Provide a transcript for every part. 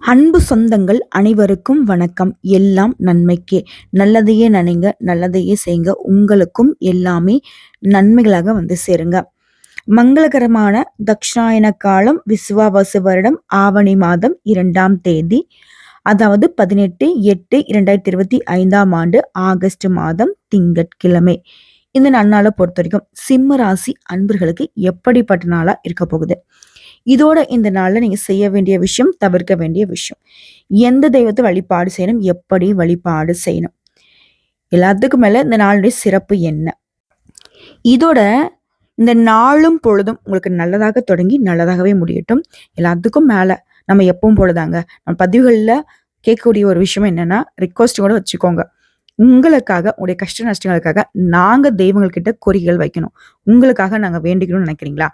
அன்பு சொந்தங்கள் அனைவருக்கும் வணக்கம். எல்லாம் நன்மைக்கே. நல்லதையே நினைங்க நல்லதையே செய்யுங்க. உங்களுக்கும் எல்லாமே நன்மைகளாக வந்து சேருங்க. மங்களகரமான தக்ஷாயன காலம் விஸ்வாவாச வருடம் ஆவணி மாதம் இரண்டாம் தேதி அதாவது பதினெட்டு எட்டு இரண்டாயிரத்தி இருபத்தி ஐந்தாம் ஆண்டு ஆகஸ்ட் மாதம் திங்கட்கிழமை. இந்த நன்னாளை பொறுத்த வரைக்கும் சிம்ம ராசி அன்பர்களுக்கு எப்படிப்பட்ட நாளாக இருக்க போகுது? இதோட இந்த நாளில் நீங்கள் செய்ய வேண்டிய விஷயம் தவிர்க்க வேண்டிய விஷயம். எந்த தெய்வத்தை வழிபாடு செய்யணும் எப்படி வழிபாடு செய்யணும்? எல்லாத்துக்கும் மேலே இந்த நாளுடைய சிறப்பு என்ன? இதோட இந்த நாளும் பொழுதும் உங்களுக்கு நல்லதாக தொடங்கி நல்லதாகவே முடியட்டும். எல்லாத்துக்கும் மேலே நம்ம எப்பவும் போலதாங்க. நம்ம பதிவுகளில் கேட்கக்கூடிய ஒரு விஷயம் என்னன்னா ரிக்வஸ்ட் கூட வச்சுக்கோங்க. உங்களுக்காக உங்களுடைய கஷ்ட நஷ்டங்களுக்காக நாங்கள் தெய்வங்கள்கிட்ட கோரிக்கைகள் வைக்கணும். உங்களுக்காக நாங்கள் வேண்டிக்கணும்னு நினைக்கிறீங்களா?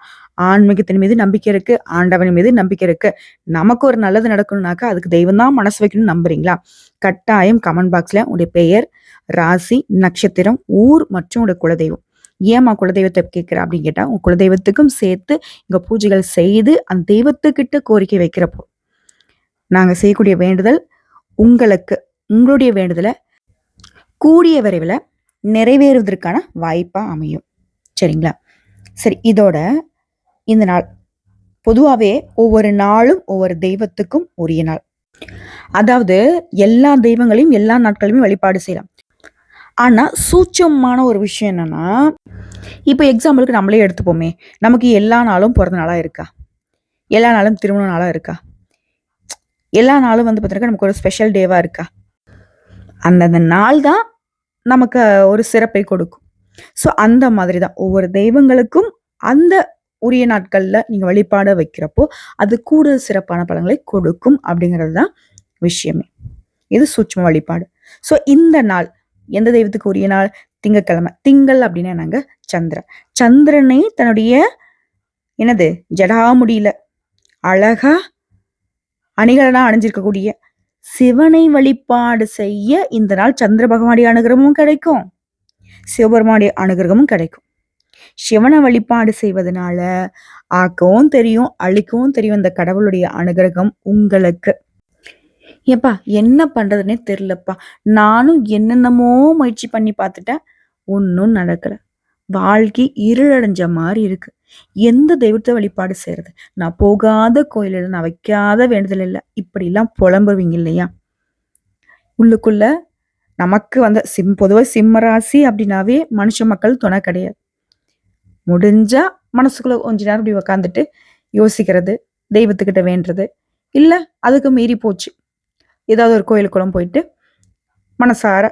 ஆன்மீகத்தின் மீது நம்பிக்கை இருக்கு ஆண்டவன் மீது நம்பிக்கை இருக்கு. நமக்கு ஒரு நல்லது நடக்கணும்னாக்கா அதுக்கு தெய்வம் தான் மனசு வைக்கணும்னு நம்புறீங்களா? கட்டாயம் கமெண்ட் பாக்ஸ்ல உங்களுடைய பெயர் ராசி நட்சத்திரம் ஊர் மற்றும் உங்களுடைய குலதெய்வம். ஏமா குலதெய்வத்தை கேட்குற அப்படின்னு கேட்டால் உங்க குலதெய்வத்துக்கும் சேர்த்து இங்கே பூஜைகள் செய்து அந்த தெய்வத்துக்கிட்ட கோரிக்கை வைக்கிறப்போ நாங்கள் செய்யக்கூடிய வேண்டுதல் உங்களுக்கு உங்களுடைய வேண்டுதலை கூடிய விரைவில் நிறைவேறுவதற்கான வாய்ப்பாக அமையும். சரிங்களா? சரி இதோட இந்த நாள் பொதுவாகவே ஒவ்வொரு நாளும் ஒவ்வொரு தெய்வத்துக்கும் உரிய நாள். அதாவது எல்லா தெய்வங்களையும் எல்லா நாட்களுமே வழிபாடு செய்யலாம். ஆனால் சூட்சமான ஒரு விஷயம் என்னன்னா இப்போ எக்ஸாம்பிளுக்கு நம்மளே எடுத்துப்போமே. நமக்கு எல்லா நாளும் பிறந்த நாளாக இருக்கா? எல்லா நாளும் திருமண நாளாக இருக்கா? எல்லா நாளும் வந்து பார்த்தீங்கன்னா நமக்கு ஒரு ஸ்பெஷல் டேவாக இருக்கா? அந்தந்த நாள் தான் நமக்கு ஒரு சிறப்பை கொடுக்கும். ஸோ அந்த மாதிரி தான் ஒவ்வொரு தெய்வங்களுக்கும் அந்த உரிய நாட்களில் நீங்கள் வழிபாட வைக்கிறப்போ அது கூடுதல் சிறப்பான பலன்களை கொடுக்கும் அப்படிங்கிறது தான் விஷயமே. இது சூட்சம வழிபாடு. ஸோ இந்த நாள் எந்த தெய்வத்துக்கு உரிய நாள்? திங்கக்கிழமை திங்கள் அப்படின்னா நாங்கள் சந்திரன். சந்திரனை தன்னுடைய என்னது? ஜடாமுடியில அழகா அணிகளெல்லாம் அணிஞ்சிருக்கக்கூடிய சிவனை வழிபாடு செய்ய இந்த நாள் சந்திர பகவானுடைய அனுகிரகமும் கிடைக்கும். சிவபெருமானுடைய அனுகிரகமும் கிடைக்கும். சிவனை வழிபாடு செய்வதனால ஆக்கவும் தெரியும் அழிக்கவும் தெரியும் இந்த கடவுளுடைய அனுகிரகம் உங்களுக்கு. ஏப்பா என்ன பண்றதுன்னே தெரியலப்பா. நானும் என்னென்னமோ முயற்சி பண்ணி பார்த்துட்டேன். ஒன்றும் நடக்கலை. வாழ்க்கை இருளடைஞ்ச மாதிரி இருக்கு. எந்த தெய்வத்தை வழிபாடு செய்யறது நான் போகாத கோயிலில் நான் வைக்காத வேண்டுதல் இல்லை. இப்படிலாம் புலம்புவீங்க இல்லையா? உள்ளுக்குள்ள நமக்கு வந்த சிம் பொதுவாக சிம்ம ராசி அப்படின்னாவே மனுஷ மக்கள் துணை கிடையாது. முடிஞ்சா மனசுக்குள்ள கொஞ்ச நேரம் இப்படி உக்காந்துட்டு யோசிக்கிறது தெய்வத்துக்கிட்ட வேண்டுறது. இல்லை அதுக்கு மீறி போச்சு. ஏதாவது ஒரு கோயிலுக்குள்ள போயிட்டு மனசார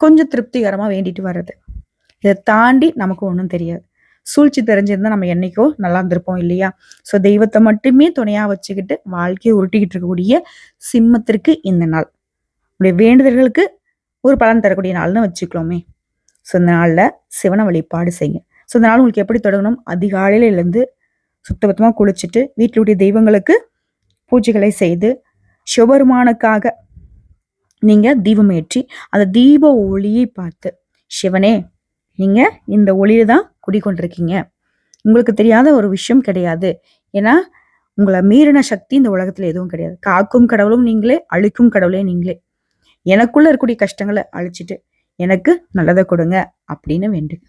கொஞ்சம் திருப்திகரமாக வேண்டிட்டு வர்றது. இதை தாண்டி நமக்கு ஒன்றும் தெரியாது. சூழ்ச்சி தெரிஞ்சிருந்தா நம்ம என்னைக்கோ நல்லா இருந்திருப்போம் இல்லையா? ஸோ தெய்வத்தை மட்டுமே துணையா வச்சுக்கிட்டு வாழ்க்கையை உருட்டிக்கிட்டு இருக்கக்கூடிய சிம்மத்திற்கு இந்த நாள். உடைய வேண்டுதல்களுக்கு ஒரு பலன் தரக்கூடிய நாள்னு வச்சுக்கலாமே. ஸோ இந்த நாளில் சிவனை வழிபாடு செய்யுங்க. ஸோ இந்த நாள் உங்களுக்கு எப்படி தொடங்கணும்? அதிகாலையில இருந்து சுத்தபத்தமாக குளிச்சுட்டு வீட்டிலுடைய தெய்வங்களுக்கு பூஜைகளை செய்து சிவபெருமானுக்காக நீங்கள் தீபம் ஏற்றி அந்த தீப ஒளியை பார்த்து சிவனே நீங்கள் இந்த ஒளியில தான் குடிக்கொண்டிருக்கீங்க. உங்களுக்கு தெரியாத ஒரு விஷயம் கிடையாது. ஏன்னா உங்களை மீறின சக்தி இந்த உலகத்தில் எதுவும் கிடையாது. காக்கும் கடவுளும் நீங்களே அழிக்கும் கடவுளே நீங்களே. எனக்குள்ள இருக்கக்கூடிய கஷ்டங்களை அழிச்சிட்டு எனக்கு நல்லதை கொடுங்க அப்படின்னு வேண்டுங்க.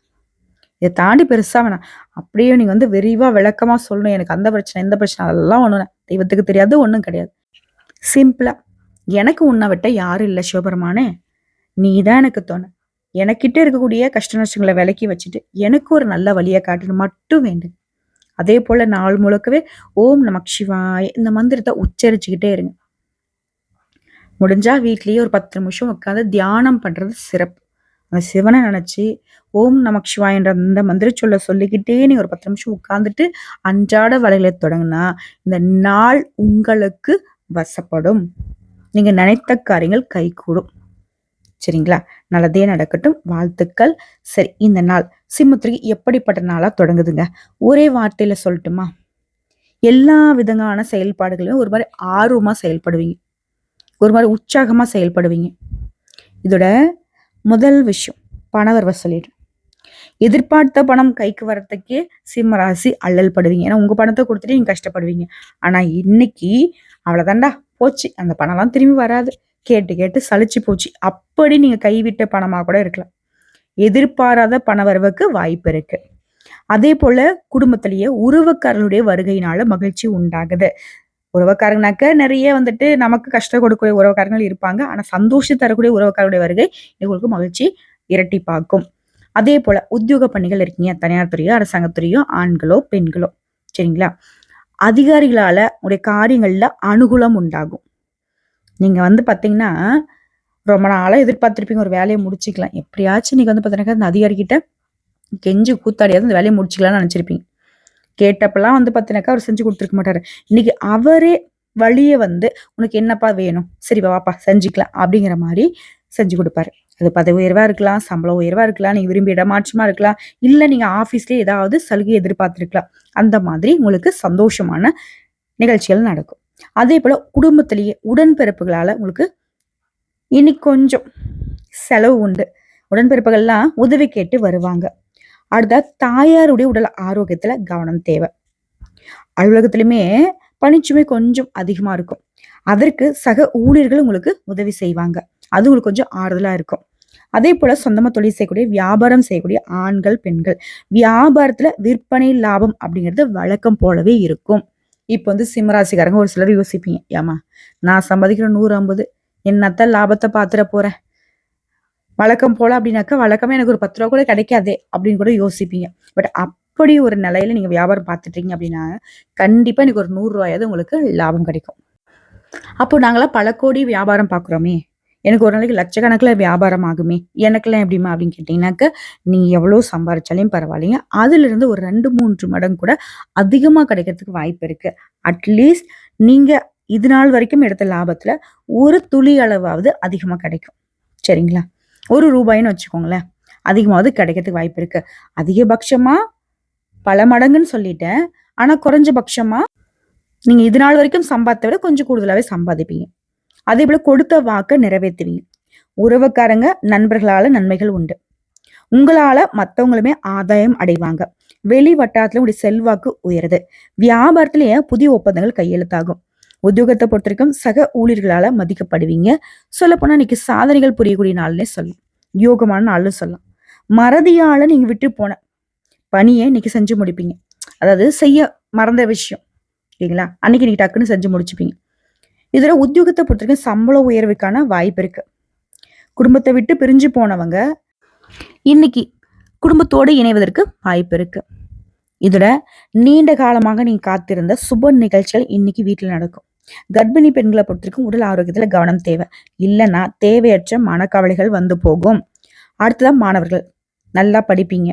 இதை தாண்டி பெருசாக வேணாம். அப்படியே நீங்கள் வந்து விரிவாக விளக்கமாக சொல்லணும். எனக்கு அந்த பிரச்சனை இந்த பிரச்சனை அதெல்லாம் ஒன்று தெய்வத்துக்கு தெரியாது ஒன்றும் கிடையாது. சிம்பிளாக எனக்கு உன்னை விட்ட யாரும் இல்லை சிவபெருமானே. நீ தான் எனக்கு தோணு. எனக்கிட்ட இருக்கக்கூடிய கஷ்ட நஷ்டங்களை விலக்கி வச்சுட்டு எனக்கு ஒரு நல்ல வழியை காட்டணும் மட்டும் வேண்டும் அதே போல நாள் முழுக்கவே ஓம் நமக் சிவாய் இந்த மந்திரத்தை உச்சரிச்சுக்கிட்டே இருங்க. முடிஞ்சா வீட்லேயே ஒரு பத்து நிமிஷம் உட்காந்து தியானம் பண்றது சிறப்பு. அந்த சிவனை நினைச்சு ஓம் நமக் சிவாயன்ற அந்த மந்திர சொல்ல சொல்லிக்கிட்டே நீ ஒரு பத்து நிமிஷம் உட்காந்துட்டு அன்றாட வலைகளை தொடங்கினா இந்த நாள் உங்களுக்கு வசப்படும். நீங்க நினைத்த காரியங்கள் கைகூடும். சரிங்களா? நல்லதே நடக்கட்டும். வாழ்த்துக்கள். சரி இந்த நாள் சிம்மத்திரிக்கு எப்படிப்பட்ட நாளாக தொடங்குதுங்க? ஒரே வார்த்தையில் சொல்லட்டுமா? எல்லா விதமான செயல்பாடுகளையும் ஒரு மாதிரி ஆர்வமாக செயல்படுவீங்க. ஒரு மாதிரி உற்சாகமாக செயல்படுவீங்க. இதோட முதல் விஷயம் பணவரவை சொல்லிடுறேன். எதிர்பார்த்த பணம் கைக்கு வரத்துக்கே சிம்ம ராசி அல்லல் படுவீங்க. ஏன்னா உங்க பணத்தை கொடுத்துட்டு நீங்க கஷ்டப்படுவீங்க. ஆனா இன்னைக்கு அவ்வளவுதான்டா. போச்சு. அந்த பணம்லாம் திரும்பி வராது. கேட்டு கேட்டு சலிச்சு போச்சு. அப்படி நீங்க கைவிட்ட பணமாக கூட இருக்கலாம். எதிர்பாராத பண வரவுக்கு வாய்ப்பு இருக்கு. அதே போல குடும்பத்திலேயே உறவுக்காரர்களுடைய வருகையினால மகிழ்ச்சி உண்டாகுது. உறவுக்காரங்கனாக்க நிறைய வந்துட்டு நமக்கு கஷ்டம் கொடுக்கக்கூடிய உறவுக்காரங்கள் இருப்பாங்க. ஆனா சந்தோஷம் தரக்கூடிய உறவுக்காரருடைய வருகை உங்களுக்கு மகிழ்ச்சி இரட்டிப்பாக்கும். அதே போல உத்தியோக பணிகள் இருக்கீங்க. தனியார் துறையோ அரசாங்கத்துறையோ ஆண்களோ பெண்களோ. சரிங்களா? அதிகாரிகளால உடைய காரியங்கள்ல அனுகூலம் உண்டாகும். நீங்கள் வந்து பார்த்தீங்கன்னா ரொம்ப நாளாக எதிர்பார்த்துருப்பீங்க ஒரு வேலையை முடிச்சிக்கலாம். எப்படியாச்சும் நீங்கள் வந்து பார்த்தீங்கன்னா அந்த அதிகாரிக்கிட்ட கெஞ்சி கூத்தாடியாவது அந்த வேலையை முடிச்சுக்கலாம்னு நினச்சிருப்பீங்க. கேட்டப்பெல்லாம் வந்து பார்த்தீங்கன்னாக்கா அவர் செஞ்சு கொடுத்துருக்க மாட்டார். இன்னைக்கு அவரே வழியை வந்து உனக்கு என்னப்பா வேணும்? சரி வாப்பா செஞ்சுக்கலாம் அப்படிங்கிற மாதிரி செஞ்சு கொடுப்பாரு. அது பதவி உயர்வாக இருக்கலாம் சம்பளம் உயர்வாக இருக்கலாம் நீங்கள் விரும்பி இடமாற்றமாக இருக்கலாம் இல்லை நீங்கள் ஆஃபீஸ்லேயே ஏதாவது சலுகை எதிர்பார்த்துருக்கலாம். அந்த மாதிரி உங்களுக்கு சந்தோஷமான நிகழ்ச்சிகள் நடக்கும். அதே போல குடும்பத்திலேயே உடன்பிறப்புகளால உங்களுக்கு இனி கொஞ்சம் செலவு உண்டு. உடன்பிறப்புகள்லாம் உதவி கேட்டு வருவாங்க. அடுத்த தாயாருடைய உடல் ஆரோக்கியத்துல கவனம் தேவை. அலுவலகத்திலுமே பணிச்சுமை கொஞ்சம் அதிகமா இருக்கும். அதற்கு சக ஊழியர்கள் உங்களுக்கு உதவி செய்வாங்க. அது உங்களுக்கு கொஞ்சம் ஆறுதலா இருக்கும். அதே போல சொந்தமா தொழில் செய்யக்கூடிய வியாபாரம் செய்யக்கூடிய ஆண்கள் பெண்கள் வியாபாரத்துல விற்பனை லாபம் அப்படிங்கிறது வழக்கம் போலவே இருக்கும். இப்போ வந்து சிம்மராசிக்காரங்க ஒரு சிலர் யோசிப்பீங்க ஏமா நான் சம்பாதிக்கிற நூறு ஐம்பது என்னத்த லாபத்தை பாத்துற போறேன் வழக்கம் போல அப்படின்னாக்கா வழக்கமே எனக்கு ஒரு பத்து ரூபா கூட கிடைக்காதே அப்படின்னு கூட யோசிப்பீங்க. பட் அப்படி ஒரு நிலையில நீங்க வியாபாரம் பார்த்துட்டீங்க அப்படின்னா கண்டிப்பா எனக்கு ஒரு நூறு ரூபாயாவது உங்களுக்கு லாபம் கிடைக்கும். அப்போ நாங்களாம் பல கோடி வியாபாரம் பார்க்குறோமே எனக்கு ஒரு நாளைக்கு லட்சக்கணக்கில் வியாபாரம் ஆகுமே எனக்கெல்லாம் எப்படிமா அப்படின்னு கேட்டிங்கனாக்க நீங்கள் எவ்வளோ சம்பாரிச்சாலையும் பரவாயில்லைங்க. அதுலேருந்து ஒரு ரெண்டு மூன்று மடங்கு கூட அதிகமாக கிடைக்கிறதுக்கு வாய்ப்பு இருக்குது அட்லீஸ்ட் நீங்கள் இது நாள் வரைக்கும் எடுத்த லாபத்தில் ஒரு துளி அளவாவது அதிகமாக கிடைக்கும். சரிங்களா? ஒரு ரூபாயின்னு வச்சுக்கோங்களேன் அதிகமாவது கிடைக்கிறதுக்கு வாய்ப்பு இருக்குது அதிகபட்சமாக பல மடங்குன்னு சொல்லிட்டேன் ஆனால் குறைஞ்சபட்சமாக நீங்கள் இது நாள் வரைக்கும் சம்பாதித்த விட கொஞ்சம் கூடுதலாகவே சம்பாதிப்பீங்க. அதே போல கொடுத்த வாக்க நிறைவேற்றுவீங்க. உறவுக்காரங்க நண்பர்களால நன்மைகள் உண்டு. உங்களால மற்றவங்களுமே ஆதாயம் அடைவாங்க. வெளி வட்டாரத்துல உடைய செல்வாக்கு உயருது. வியாபாரத்திலேயே புதிய ஒப்பந்தங்கள் கையெழுத்தாகும்? உத்தியோகத்தை பொறுத்த வரைக்கும் சக ஊழியர்களால மதிக்கப்படுவீங்க. சொல்ல போனா இன்னைக்கு சாதனைகள் புரியக்கூடிய நாள்னே சொல்லலாம். யோகமான நாள்னு சொல்லலாம். மறதியால நீங்க விட்டு போன பணியை இன்னைக்கு செஞ்சு முடிப்பீங்க. அதாவது செய்ய மறந்த விஷயம். சரிங்களா? அன்னைக்கு நீங்க டக்குன்னு செஞ்சு முடிச்சுப்பீங்க. இதில் உத்தியோகத்தை பொறுத்தவரைக்கும் சம்பள உயர்வுக்கான வாய்ப்பு இருக்கு. குடும்பத்தை விட்டு பிரிஞ்சு போனவங்க இன்னைக்கு குடும்பத்தோடு இணைவதற்கு வாய்ப்பு இருக்கு. இதில் நீண்ட காலமாக நீங்கள் காத்திருந்த சுப நிகழ்ச்சிகள் இன்னைக்கு வீட்டில் நடக்கும். கர்ப்பிணி பெண்களை பொறுத்திருக்கும் உடல் ஆரோக்கியத்தில் கவனம் தேவை. இல்லைன்னா தேவையற்ற மனக்கவலைகள் வந்து போகும். அடுத்ததான் மாணவர்கள். நல்லா படிப்பீங்க.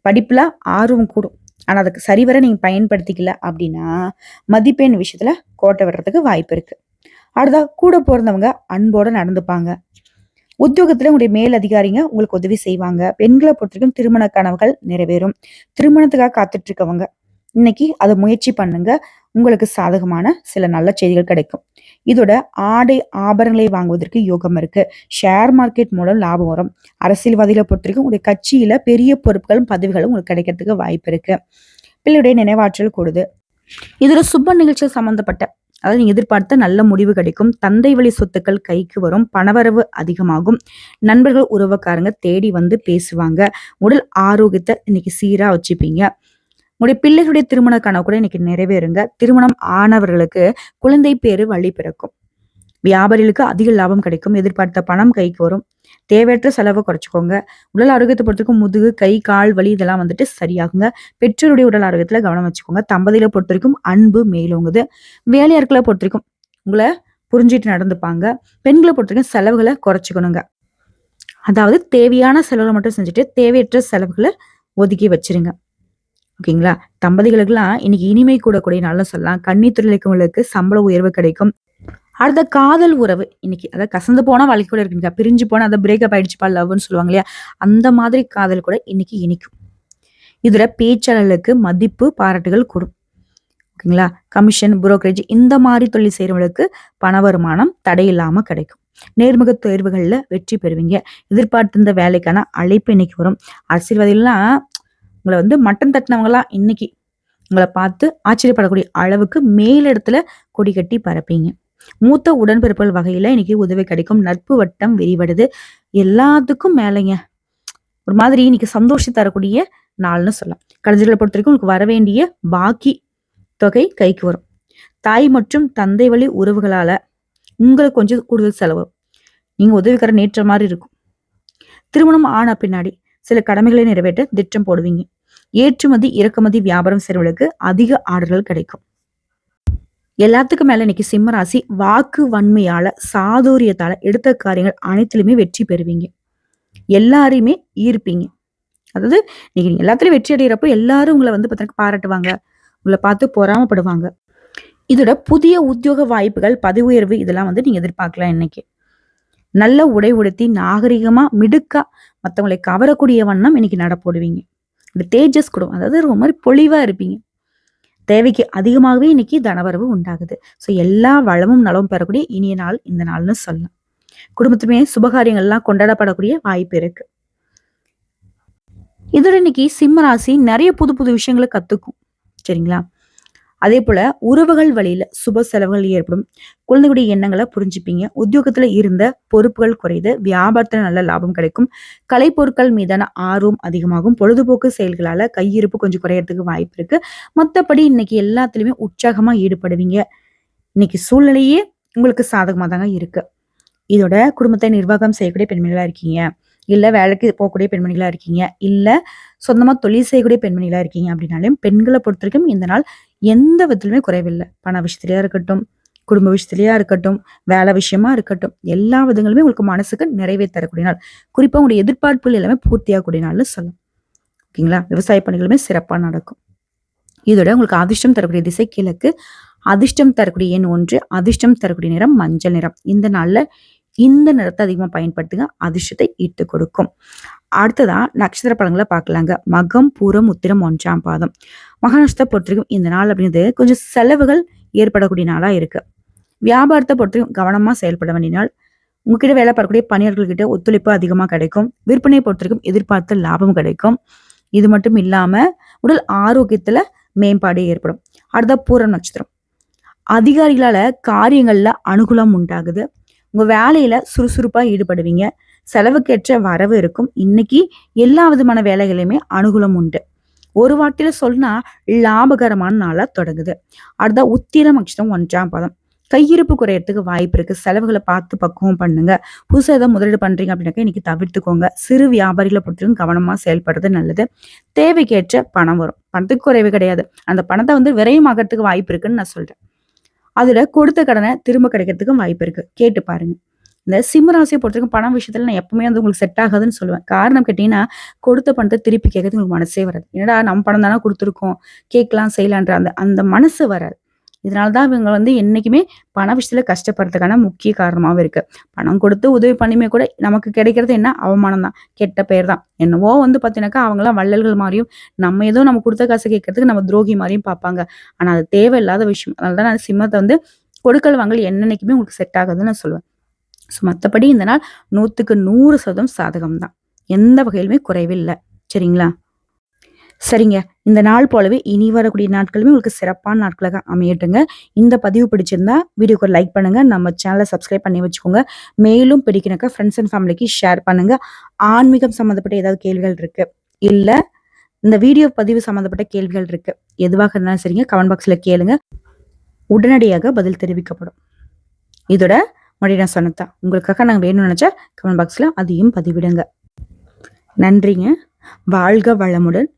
படிப்பில் ஆர்வம் கூடும். ஆனா அதுக்கு சரிவர நீங்க பயன்படுத்திக்கல அப்படின்னா மதிப்பெண் விஷயத்துல கோட்டை விடுறதுக்கு வாய்ப்பு இருக்கு. அடுத்தா கூட பிறந்தவங்க அன்போட நடந்துப்பாங்க. உத்தியோகத்துல உங்களுடைய மேல் அதிகாரிங்க உங்களுக்கு உதவி செய்வாங்க. பெண்களை பொறுத்தவரைக்கும் திருமண கனவுகள் நிறைவேறும். திருமணத்துக்காக காத்துட்டு இருக்கவங்க இன்னைக்கு அதை முயற்சி பண்ணுங்க. உங்களுக்கு சாதகமான சில நல்ல செய்திகள் கிடைக்கும். இதோட ஆடை ஆபரணங்களை வாங்குவதற்கு யோகம் இருக்கு. ஷேர் மார்க்கெட் மூலம் லாபம் வரும். அரசியல்வாதிகளை பொறுத்தவரைக்கும் உங்களுடைய கட்சியில பெரிய பொறுப்புகளும் பதவிகளும் உங்களுக்கு கிடைக்கிறதுக்கு வாய்ப்பு இருக்கு. பிள்ளையுடைய நினைவாற்றல் கூடுது. இதுல சுப நிகழ்ச்சிகள் சம்பந்தப்பட்ட அதாவது நீங்க எதிர்பார்த்த நல்ல முடிவு கிடைக்கும். தந்தை வழி சொத்துக்கள் கைக்கு வரும். பணவரவு அதிகமாகும். நண்பர்கள் உறவுக்காரங்க தேடி வந்து பேசுவாங்க. உடல் ஆரோக்கியத்தை இன்னைக்கு சீரா வச்சுப்பீங்க. உங்களுடைய பிள்ளைகளுடைய திருமண கனவு கூட இன்னைக்கு நிறைவேறுங்க. திருமணம் ஆனவர்களுக்கு குழந்தை பேரு வழி பிறக்கும். வியாபாரிகளுக்கு அதிக லாபம் கிடைக்கும். எதிர்பார்த்த பணம் கைக்கு வரும். தேவையற்ற செலவை குறைச்சிக்கோங்க. உடல் ஆரோக்கியத்தை பொறுத்தவரைக்கும் முதுகு கை கால் வலி இதெல்லாம் வந்துட்டு சரியாகுங்க. பெற்றோருடைய உடல் ஆரோக்கியத்துல கவனம் வச்சுக்கோங்க. தம்பதியில பொறுத்த வரைக்கும் அன்பு மேலோங்குது. வேலையாட்களை பொறுத்த வரைக்கும் உங்களை புரிஞ்சிட்டு நடந்துப்பாங்க. பெண்களை பொறுத்த வரைக்கும் செலவுகளை குறைச்சிக்கணுங்க. அதாவது தேவையான செலவுகளை மட்டும் செஞ்சுட்டு தேவையற்ற செலவுகளை ஒதுக்கி வச்சிருங்க. ஓகேங்களா? தம்பதிகளுக்கெல்லாம் இன்னைக்கு இனிமை கூடக்கூடிய நல்ல சொல்லலாம். கண்ணி இருக்கவங்களுக்கு சம்பள உயர்வு கிடைக்கும். அடுத்த காதல் உறவு. இன்னைக்கு அதாவது கசந்து போனா வாழ்க்கை கூட இருக்குங்க. பிரிஞ்சு போனா அதை பிரேக்கப் ஆயிடுச்சுப்பா லவ்னு சொல்லுவாங்க இல்லையா? அந்த மாதிரி காதல் கூட இன்னைக்கு இனிக்கும். இதுல பேச்சாளர்களுக்கு மதிப்பு பாராட்டுகள் கூடும். ஓகேங்களா? கமிஷன் புரோக்கரேஜ் இந்த மாதிரி தொழில் செய்யறவங்களுக்கு பண வருமானம் தடையில்லாம கிடைக்கும். நேர்முக தேர்வுகள்ல வெற்றி பெறுவீங்க. எதிர்பார்த்திருந்த வேலைக்கான அழைப்பு இன்னைக்கு வரும். அரசியல்வாதிகள்லாம் உங்களை வந்து மட்டன் தட்டினவங்களாம் இன்னைக்கு உங்களை பார்த்து ஆச்சரியப்படக்கூடிய அளவுக்கு மேலிடத்துல கொடி கட்டி பரப்பீங்க. மூத்த உடன்பிறப்புகள் வகையில இன்னைக்கு உதவி கிடைக்கும். நட்பு வட்டம் விரிவடுது. எல்லாத்துக்கும் மேலைங்க. ஒரு மாதிரி இன்னைக்கு சந்தோஷம் தரக்கூடிய நாள்னு சொல்லலாம். கலைஞர்களை பொறுத்த வரைக்கும் உங்களுக்கு வர வேண்டிய பாக்கி தொகை கைக்கு வரும். தாய் மற்றும் தந்தை வழி உறவுகளால உங்களுக்கு கொஞ்சம் கூடுதல் செலவு வரும். நீங்க உதவிக்கர நேற்ற மாதிரி இருக்கும். திருமணம் ஆன பின்னாடி சில கடமைகளை நிறைவேற்ற திட்டம் போடுவீங்க. ஏற்றுமதி இறக்குமதி வியாபாரம் செய்றவங்களுக்கு அதிக ஆர்டர்கள் கிடைக்கும். எல்லாத்துக்கும் மேல இன்னைக்கு சிம்மராசி வாக்கு வன்மையால சாதுரியத்தால எடுத்த காரியங்கள் அனைத்துலயுமே வெற்றி பெறுவீங்க. எல்லாரையுமே ஈர்ப்பீங்க. அதாவது நீங்க எல்லாத்துலயும் வெற்றி அடைகிறப்போ எல்லாரும் உங்களை வந்து பார்த்தீங்கன்னா பாராட்டுவாங்க. உங்களை பார்த்து பொறாமப்படுவாங்க. இதோட புதிய உத்தியோக வாய்ப்புகள் பதவி உயர்வு இதெல்லாம் வந்து நீங்க எதிர்பார்க்கலாம் இன்னைக்கு. நல்ல உடை உடுத்தி நாகரிகமா மிடுக்கா மற்றவங்களை கவரக்கூடிய வண்ணம் இன்னைக்கு நடப்போடுவீங்க இந்த தேஜஸ் குடும் அதாவது ஒரு மாதிரி பொழிவாக இருப்பீங்க. தேவைக்கு அதிகமாகவே இன்னைக்கு தனவரவு உண்டாகுது. ஸோ எல்லா வளமும் நலமும் பெறக்கூடிய இனிய நாள் இந்த நாள்னு சொல்லலாம். குடும்பத்துமே சுபகாரியங்கள்லாம் கொண்டாடப்படக்கூடிய வாய்ப்பு இருக்கு. இதோட இன்னைக்கு சிம்ம ராசி நிறைய புது புது விஷயங்களை கத்துக்கும். சரிங்களா? அதே போல உறவுகள் வழியில சுப செலவுகள் ஏற்படும். குழந்தைகளுடைய எண்ணங்களை புரிஞ்சுப்பீங்க. உத்தியோகத்துல இருந்த பொறுப்புகள் குறையுது. வியாபாரத்துல நல்ல லாபம் கிடைக்கும். கலைப்பொருட்கள் மீதான ஆர்வம் அதிகமாகும். பொழுதுபோக்கு செயல்களால கையிருப்பு கொஞ்சம் குறையறதுக்கு வாய்ப்பு இருக்கு. மற்றபடி இன்னைக்கு எல்லாத்துலயுமே உற்சாகமா ஈடுபடுவீங்க. இன்னைக்கு சூழ்நிலையே உங்களுக்கு சாதகமா தாங்க இருக்கு. இதோட குடும்பத்தை நிர்வாகம் செய்யக்கூடிய பெண்மணிகளா இருக்கீங்க. இல்ல வேலைக்கு போகக்கூடிய பெண்மணிகளா இருக்கீங்க. இல்ல சொந்தமா தொழில் செய்யக்கூடிய பெண்மணிகளா இருக்கீங்க அப்படின்னாலும் பெண்களை பொறுத்த வரைக்கும் இந்த நாள் எந்த விதத்துலையுமே குறைவில்லை. பண விஷயத்திலயா இருக்கட்டும் குடும்ப விஷயத்திலயா இருக்கட்டும் வேலை விஷயமா இருக்கட்டும் எல்லா விதங்களுமே உங்களுக்கு மனசுக்கு நிறைவே தரக்கூடிய நாள். குறிப்பா உங்களுடைய எதிர்பார்ப்புகள் எல்லாமே பூர்த்தியாகக்கூடிய நாள்னு சொல்லலாம். ஓகேங்களா? விவசாய பணிகளுமே சிறப்பாக நடக்கும். இதோட உங்களுக்கு அதிர்ஷ்டம் தரக்கூடிய திசை கிழக்கு அதிர்ஷ்டம் தரக்கூடிய எண் ஒன்று அதிர்ஷ்டம் தரக்கூடிய நிறம் மஞ்சள் நிறம். இந்த நாளில் இந்த நிறத்தை அதிகமாக பயன்படுத்துங்க அதிர்ஷ்டத்தை ஈட்டு கொடுக்கும். அடுத்ததா நட்சத்திர பழங்களை பார்க்கலாங்க. மகம் பூரம் உத்திரம் ஒன்றாம் பாதம். மகாநஷ்டத்தை பொறுத்தவரைக்கும் இந்த நாள் அப்படிங்கிறது கொஞ்சம் செலவுகள் ஏற்படக்கூடிய நாளாக இருக்கு. வியாபாரத்தை பொறுத்தவரைக்கும் கவனமாக செயல்பட வேண்டிய நாள். உங்ககிட்ட வேலை பார்க்கக்கூடிய பணியாளர்கள்கிட்ட ஒத்துழைப்பு அதிகமாக கிடைக்கும். விற்பனையை பொறுத்தவரைக்கும் எதிர்பார்த்த லாபம் கிடைக்கும். இது மட்டும் இல்லாமல் உடல் ஆரோக்கியத்தில் மேம்பாடு ஏற்படும். அடுத்த பூரம் நட்சத்திரம். அதிகாரிகளால் காரியங்களில் அனுகூலம் உண்டாகுது. உங்கள் வேலையில் சுறுசுறுப்பாக ஈடுபடுவீங்க. செலவுக்கேற்ற வரவு இருக்கும். இன்னைக்கு எல்லா விதமான வேலைகளையுமே அனுகூலம் உண்டு. ஒரு வாட்டில சொன்னால் லாபகரமான நாளாக தொடங்குது. அடுத்த உத்திரம் நட்சத்திரம் ஒன்றாம் பதம். கையிருப்பு குறையறதுக்கு வாய்ப்பு இருக்கு. செலவுகளை பார்த்து பக்குவம் பண்ணுங்க. புதுசாக ஏதாவது முதலீடு பண்றீங்க அப்படின்னாக்கா இன்னைக்கு தவிர்த்துக்கோங்க. சிறு வியாபாரிகளை பொறுத்தவரைக்கும் கவனமா செயல்படுறது நல்லது. தேவைக்கேற்ற பணம் வரும். பணத்துக்கு குறைவு கிடையாது. அந்த பணத்தை வந்து விரயமாகறதுக்கு வாய்ப்பு இருக்குன்னு நான் சொல்றேன். அதுல கொடுத்த கடனை திரும்ப கிடைக்கிறதுக்கும் வாய்ப்பு இருக்கு. கேட்டு பாருங்க. இந்த சிம்மராசியை பொறுத்தவரைக்கும் பணம் விஷயத்துல நான் எப்பவுமே வந்து உங்களுக்கு செட் ஆகாதுன்னு சொல்லுவேன். காரணம் கேட்டீங்கன்னா கொடுத்த பணத்தை திருப்பி கேட்கறது உங்களுக்கு மனசே வராது. என்னடா நம்ம பணம் தானே கொடுத்துருக்கோம். கேட்கலாம் செய்யலான்ற அந்த அந்த மனசு வராது. இதனால தான் இவங்க வந்து என்றைக்குமே பண விஷயத்தில் கஷ்டப்படுறதுக்கான முக்கிய காரணமாகவும் இருக்குது பணம் கொடுத்து உதவி பண்ணியுமே கூட நமக்கு கிடைக்கிறது என்ன? அவமானம் தான். கெட்ட பெயர் தான். என்னவோ வந்து பார்த்தீங்கன்னாக்கா அவங்களாம் வள்ளல்கள் மாதிரியும் நம்ம ஏதோ நம்ம கொடுத்த காசு கேட்கறதுக்கு நம்ம துரோகி மாதிரியும் பார்ப்பாங்க. ஆனால் அது தேவையில்லாத விஷயம். அதனால தான் நான் சிம்மத்தை வந்து கொடுக்கல் வாங்கல் என்னன்னைக்குமே உங்களுக்கு செட் ஆகுதுன்னு நான் சொல்லுவேன். ஸோ மற்றபடி இந்த நாள் நூற்றுக்கு நூறு சதம் சாதகம் தான் எந்த வகையிலுமே குறைவில்லை. சரிங்களா? சரிங்க. இந்த நாள் போலவே இனி வரக்கூடிய நாட்களுமே உங்களுக்கு சிறப்பான நாட்களாக அமையட்டுங்க. இந்த பதிவு பிடிச்சிருந்தா வீடியோக்கு லைக் பண்ணுங்கள் நம்ம சேனலை சப்ஸ்கிரைப் பண்ணி வச்சுக்கோங்க. மேலும் பிடிக்கணுக்கா ஃப்ரெண்ட்ஸ் அண்ட் ஃபேமிலிக்கு ஷேர் பண்ணுங்கள் ஆன்மீகம் சம்மந்தப்பட்ட ஏதாவது கேள்விகள் இருக்குது இல்லை இந்த வீடியோ பதிவு சம்மந்தப்பட்ட கேள்விகள் இருக்குது எதுவாக இருந்தாலும் சரிங்க கமெண்ட் பாக்ஸில் கேளுங்க. உடனடியாக பதில் தெரிவிக்கப்படும். இதோட மறுபடியும் நான் சொன்னதான் உங்களுக்காக நாங்கள் வேணும்னு நினச்சா கமெண்ட் பாக்ஸில் அதையும் பதிவிடுங்க. நன்றிங்க. வாழ்க வளமுடன்.